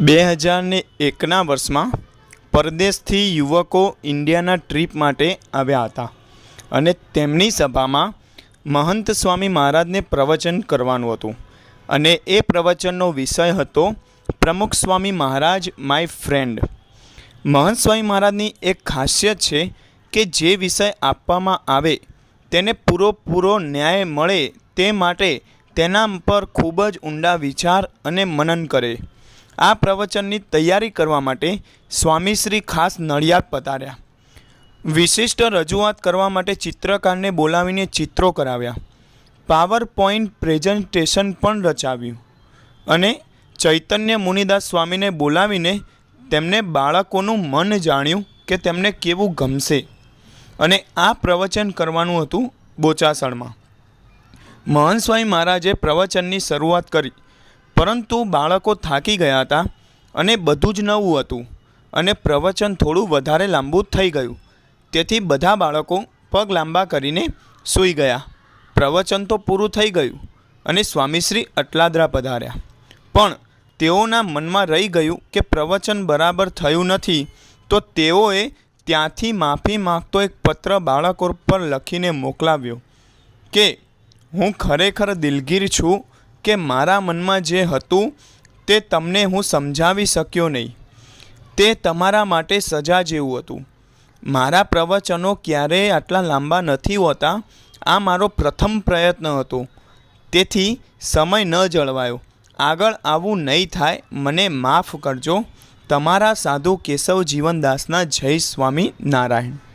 બે હજારને એકના વર્ષમાં પરદેશથી યુવકો ઇન્ડિયાના ટ્રીપ માટે આવ્યા હતા અને તેમની સભામાં મહંત સ્વામી મહારાજને પ્રવચન કરવાનું હતું. અને એ પ્રવચનનો વિષય હતો પ્રમુખ સ્વામી મહારાજ માય ફ્રેન્ડ મહંત સ્વામી મહારાજની એક ખાસિયત છે કે જે વિષય આપવામાં આવે તેને પૂરો પૂરો ન્યાય મળે તે માટે તેના પર ખૂબ જ ઊંડા વિચાર અને મનન કરે. આ પ્રવચનની તૈયારી કરવા માટે સ્વામીશ્રી ખાસ નડિયાદ પધાર્યા. વિશિષ્ટ રજૂઆત કરવા માટે ચિત્રકારને બોલાવીને ચિત્રો કરાવ્યા. પાવર પોઈન્ટ પ્રેઝન્ટેશન પણ રચાવ્યું અને ચૈતન્ય મુનિદાસ સ્વામીને બોલાવીને તેમને બાળકોનું મન જાણ્યું કે તેમને કેવું ગમશે અને આ પ્રવચન કરવાનું હતું બોચાસણમાં. મહંત સ્વામી મહારાજે પ્રવચનની શરૂઆત કરી. પરંતુ બાળકો થાકી ગયા હતા અને બધું જ નવું હતું અને પ્રવચન થોડું વધારે લાંબુ થઈ ગયું. તેથી બધા બાળકો પગ લાંબા કરીને સૂઈ ગયા. પ્રવચન તો પૂરું થઈ ગયું અને સ્વામીશ્રી અટલાદરા પધાર્યા. પણ તેઓના મનમાં રહી ગયું કે પ્રવચન બરાબર થયું નથી, તો તેઓએ ત્યાંથી માફી માગતો એક પત્ર બાળકો પર લખીને મોકલાવ્યો કે, હું ખરેખર દિલગીર છું કે મારા મનમાં જે હતું તે તમને હું સમજાવી શક્યો નહીં. તે તમારા માટે સજા જેવું હતું. મારા પ્રવચનો ક્યારેય આટલા લાંબા નથી હોતા. આ મારો પ્રથમ પ્રયત્ન હતો. તેથી સમય ન જળવાયો. આગળ આવું નહીં થાય. મને માફ કરજો. તમારા સાધુ કેશવ જીવનદાસના જય સ્વામી નારાયણ.